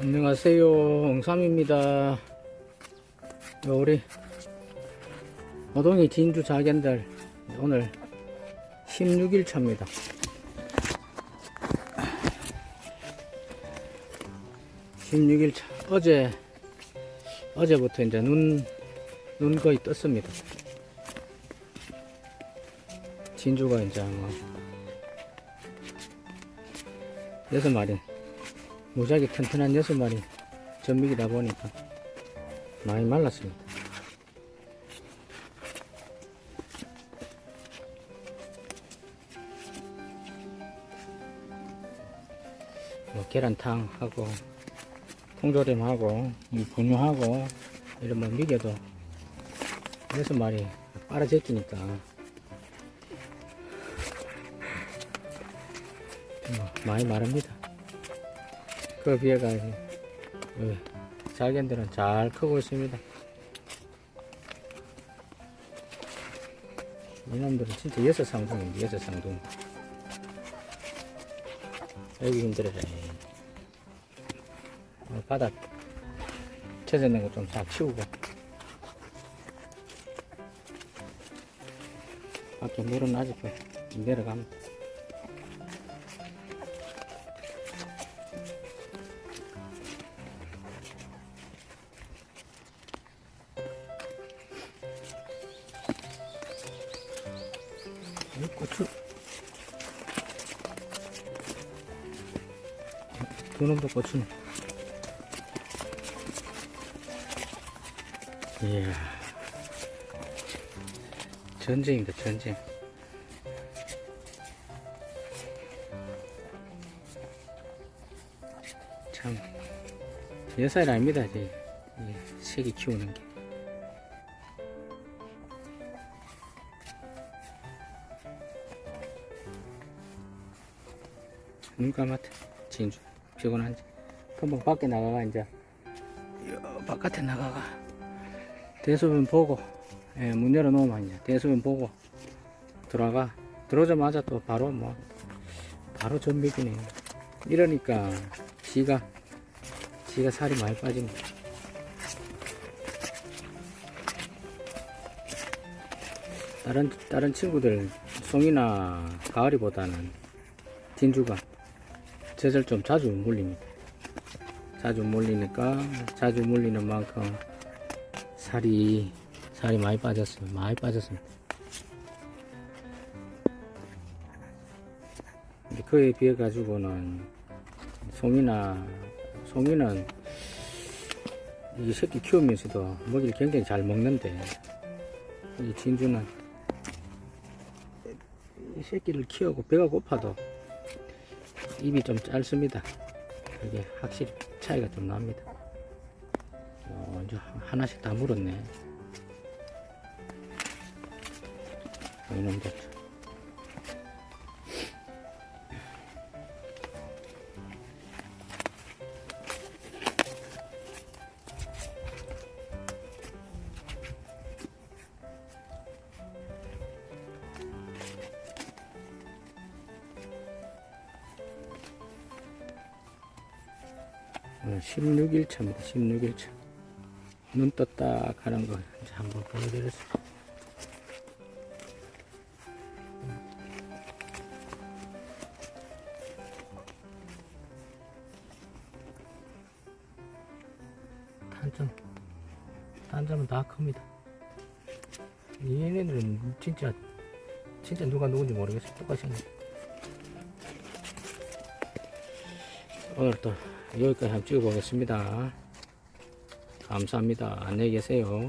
안녕하세요. 홍삼입니다. 우리 호동이 진주 자견들 오늘 16일 차입니다. (16일) 차 어제 어제부터 이제 눈, 눈 거의 떴습니다. 진주가 이제 뭐, 여섯 마리, 무지하게 튼튼한 여섯 마리 전미기다 보니까 많이 말랐습니다. 뭐 계란탕하고 통조림하고 이 분유하고 이런 뭐 미개도 여섯 마리 빨아 제끼니까 뭐 많이 마릅니다. 그 비해가 예, 자견들은 잘 크고 있습니다. 이놈들은 진짜 여섯 상둥인데 여섯 상둥. 여기 힘들어라. 어, 바닥 채져낸 거좀싹 치우고 밖에 물은 아직도 내려갑니다. 고추. 두 놈도 고추네. 이야. 전쟁입니다 전쟁. 참 여살 아닙니다 이제. 이 색이 키우는 게 눈 감았다. 진주 피곤한지. 금방 밖에 나가가 이제. 요 바깥에 나가가. 대소변 보고 예, 문 열어놓으면 이제 대소변 보고 들어가. 들어오자마자 또 바로 뭐 바로 전비기네. 이러니까 지가 지가 살이 많이 빠집니다 다른 다른 친구들 송이나 가을이보다는 진주가 젖을 좀 자주 물립니다. 자주 물리니까 자주 물리는 만큼 살이 살이 많이 빠졌어요. 많이 빠졌습니다. 그에 비해 가지고는 송이나 송이는 이 새끼 키우면서도 먹이를 굉장히 잘 먹는데 이 진주는 이 새끼를 키우고 배가 고파도 입이 좀 짧습니다. 이게 확실히 차이가 좀 납니다. 어, 이제 하나씩 다 물었네. 이놈들. 오늘 16일 차입니다. 16일 차. 눈 떴다 가는 거 이제 한번 보여드렸습니다. 단점, 단점은 다 큽니다. 얘네들은 진짜, 진짜 누가 누군지 모르겠어요. 똑같이 오늘 또 여기까지 한번 찍어보겠습니다. 감사합니다. 안녕히 계세요.